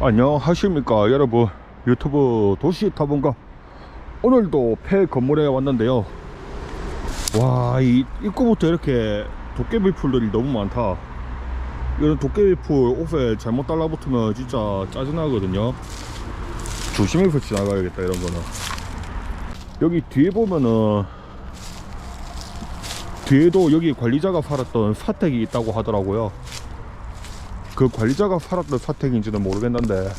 안녕하십니까 여러분. 유튜브 도시 타본가. 오늘도 폐 건물에 왔는데요. 와 이 입구부터 이렇게 도깨비 풀들이 너무 많다. 이런 도깨비 풀 옷에 잘못 달라붙으면 진짜 짜증나거든요. 조심해서 지나가야겠다 이런 거는. 여기 뒤에 보면은 뒤에도 여기 관리자가 팔았던 사택이 있다고 하더라고요 그 관리자가 팔았던 사택인지는 모르겠는데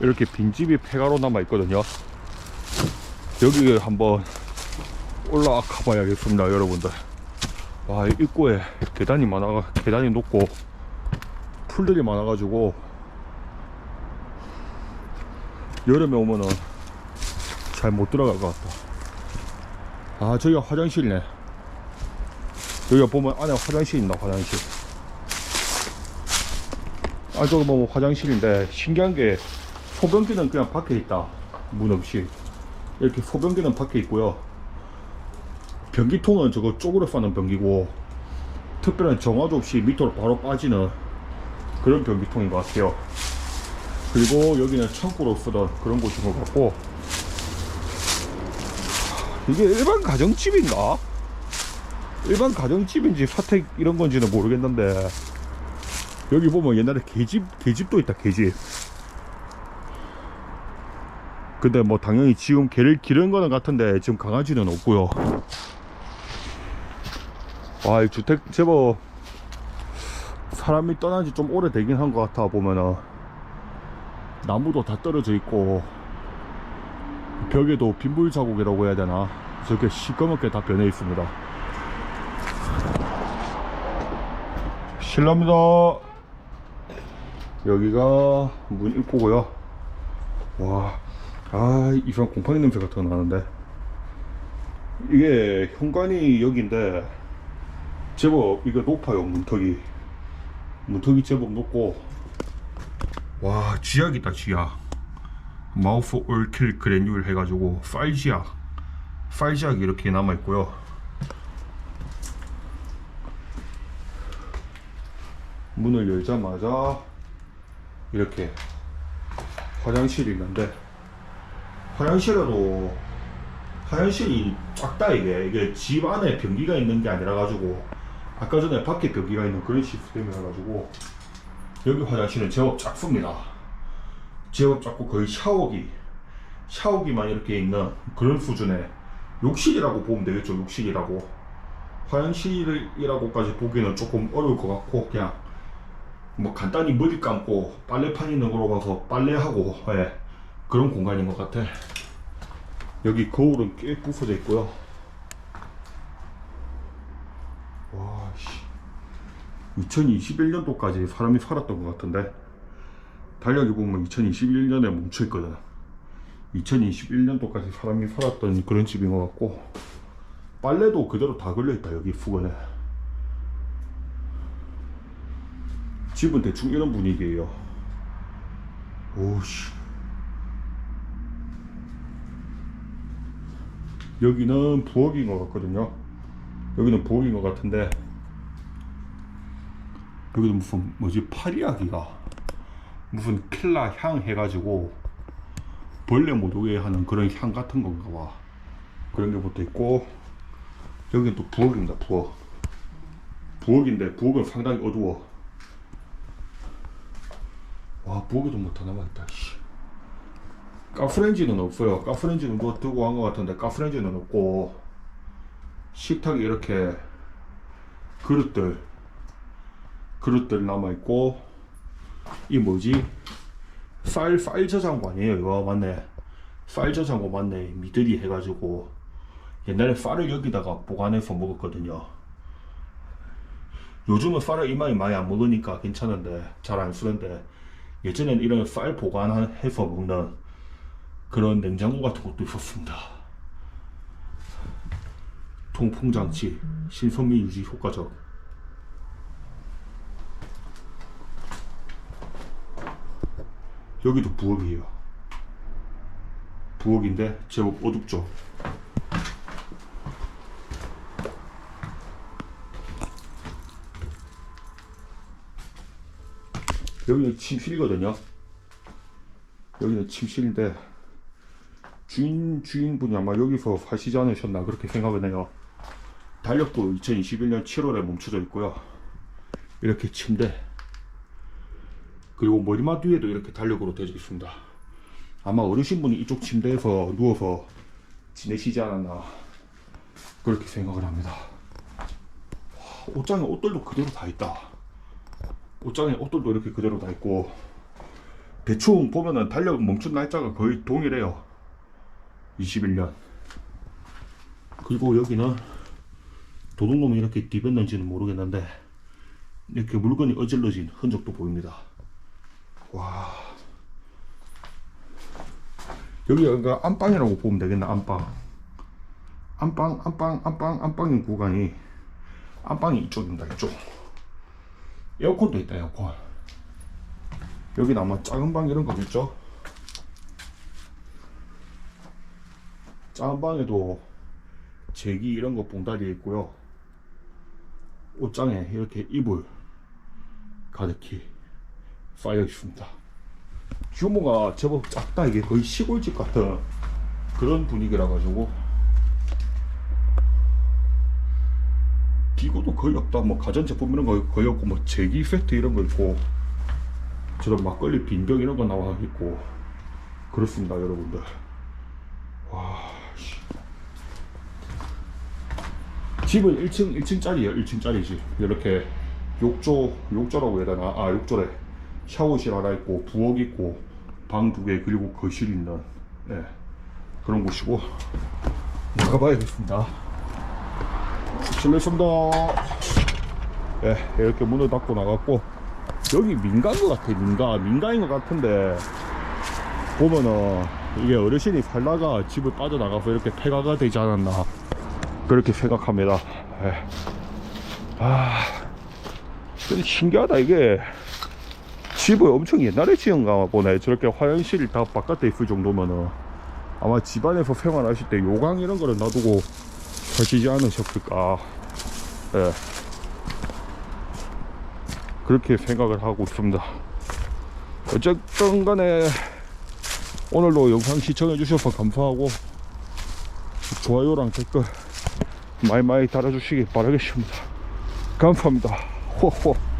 이렇게 빈집이 폐가로 남아 있거든요. 여기 한번 올라가 봐야겠습니다 여러분들. 와이 입구에 계단이 많아 계단이 높고 풀들이 많아 가지고 여름에 오면은 잘 못 들어갈 것 같다. 아 저기가 화장실이네. 여기가 보면 안에 화장실 있나 화장실 아 저거 뭐 화장실인데 신기한 게 소변기는 그냥 밖에 있다. 문 없이. 이렇게 소변기는 밖에 있고요. 변기통은 저거 쪽으로 싸는 변기고 특별한 정화조 없이 밑으로 바로 빠지는 그런 변기통인 것 같아요. 그리고 여기는 창고로 쓰던 그런 곳인 것 같고. 이게 일반 가정집인가? 일반 가정집인지 사택 이런 건지는 모르겠는데 여기 보면 옛날에 개집 개집도 있다 개집. 근데 뭐 당연히 지금 개를 기른 거는 같은데 지금 강아지는 없고요. 와 이 주택 제법 사람이 떠난 지 좀 오래되긴 한 것 같아 보면은. 나무도 다 떨어져 있고 벽에도 빗물 자국이라고 해야 되나? 저렇게 시꺼멓게 다 변해 있습니다. 실례합니다 여기가 문 입구고요. 와, 아 이상 곰팡이 냄새 같은 거 나는데. 이게 현관이 여기인데 제법 이거 높아요 문턱이. 문턱이 제법 높고. 와 쥐약이다 쥐약. 마우스 올킬 그래뉴얼 해가지고 파일 쥐약 파일 쥐약이 이렇게 남아있고요. 문을 열자마자 이렇게 화장실이 있는데 화장실에도 화장실이 작다 이게 이게 집 안에 변기가 있는 게 아니라 가지고 아까 전에 밖에 변기가 있는 그런 시스템이라 가지고 여기 화장실은 제법 작습니다. 제법 작고 거의 샤워기 샤워기만 이렇게 있는 그런 수준의 욕실이라고 보면 되겠죠 욕실이라고. 화장실이라고까지 보기는 조금 어려울 것 같고 그냥 뭐 간단히 머리 감고 빨래판 있는 거로 가서 빨래하고 예, 그런 공간인 것 같아. 여기 거울은 꽤 부서져 있고요. 와씨. 2021년도까지 사람이 살았던 것 같은데? 달력이 보면 2021년에 멈춰있거든. 2021년도까지 사람이 살았던 그런 집인 것 같고 빨래도 그대로 다 걸려있다 여기 부근에 집은 대충 이런 분위기예요. 오씨. 여기는 부엌인 것 같거든요. 여기는 부엌인 것 같은데 여기도 무슨 뭐지? 파리아기가 무슨 킬라 향 해가지고 벌레 못 오게 하는 그런 향 같은 건가 봐. 그런 게 붙어 있고 여기는 또 부엌입니다 부엌. 부엌인데 부엌은 상당히 어두워 와 부엌에도 뭐다 남아있다 씨. 가스레인지는 없어요. 가스레인지는 뭐 두고 간 것 같은데 가스레인지는 없고 식탁에 이렇게 그릇들 그릇들 남아있고 이 뭐지? 쌀, 쌀 저장고 아니에요? 이거 맞네. 쌀 저장고 맞네. 미들이 해가지고 옛날에 쌀을 여기다가 보관해서 먹었거든요. 요즘은 쌀을 이마에 많이 안 먹으니까 괜찮은데 잘 안 쓰는데 예전엔 이런 쌀 보관해서 먹는 그런 냉장고 같은 것도 있었습니다. 통풍 장치 신선미 유지 효과적. 여기도 부엌이에요. 부엌인데 제법 어둡죠 여기는 침실이거든요. 여기는 침실인데 주인 주인분이 아마 여기서 하시지 않으셨나 그렇게 생각을 해요. 달력도 2021년 7월에 멈춰져 있고요. 이렇게 침대 그리고 머리맡 위에도 이렇게 달력으로 되어 있습니다. 아마 어르신분이 이쪽 침대에서 누워서 지내시지 않았나 그렇게 생각을 합니다. 와, 옷장에 옷들도 그대로 다 있다. 옷장에 옷들도 이렇게 그대로 다 있고 대충 보면은 달력 멈춘 날짜가 거의 동일해요. 21년. 그리고 여기는 도둑놈이 이렇게 뒤졌는지는 모르겠는데 이렇게 물건이 어질러진 흔적도 보입니다. 와. 여기가 그러니까 안방이라고 보면 되겠네, 안방. 안방, 안방, 안방, 안방인 구간이 안방이 이쪽입니다, 이쪽. 에어컨도 있다, 에어컨. 여기는 아마 작은 방 이런 거겠죠? 작은 방에도 제기 이런 거 봉다리에 있고요. 옷장에 이렇게 이불 가득히 쌓여 있습니다. 규모가 제법 작다 이게 거의 시골집 같은 그런 분위기라 가지고 기구도 거의 없다. 뭐 가전제품 이런 거 거의 없고 뭐 제기 세트 이런 거 있고 저런 막걸리 빈병 이런 거 나와 있고 그렇습니다, 여러분들. 와, 씨. 집은 1층 1층짜리예요, 1층짜리 집. 이렇게 욕조 욕조라고 해야 되나? 아 욕조래. 샤워실 하나 있고 부엌 있고 방 두 개 그리고 거실 있는 예 그런 곳이고 나가봐야겠습니다. 실례습니다. 예 이렇게 문을 닫고 나갔고 여기 민가인 것 같아 민가. 민가인 것 같은데 보면은 이게 어르신이 살다가 집을 빠져나가서 이렇게 폐가가 되지 않았나. 그렇게 생각합니다. 예. 아 신기하다 이게. 집을 엄청 옛날에 지은가 보네. 저렇게 화장실이 다 바깥에 있을 정도면은. 아마 집안에서 생활하실 때 요강 이런 거를 놔두고 사시지 않으셨을까 예. 그렇게 생각을 하고 있습니다. 어쨌든 간에 오늘도 영상 시청해 주셔서 감사하고 좋아요랑 댓글 많이 많이 달아주시기 바라겠습니다. 감사합니다. 호호.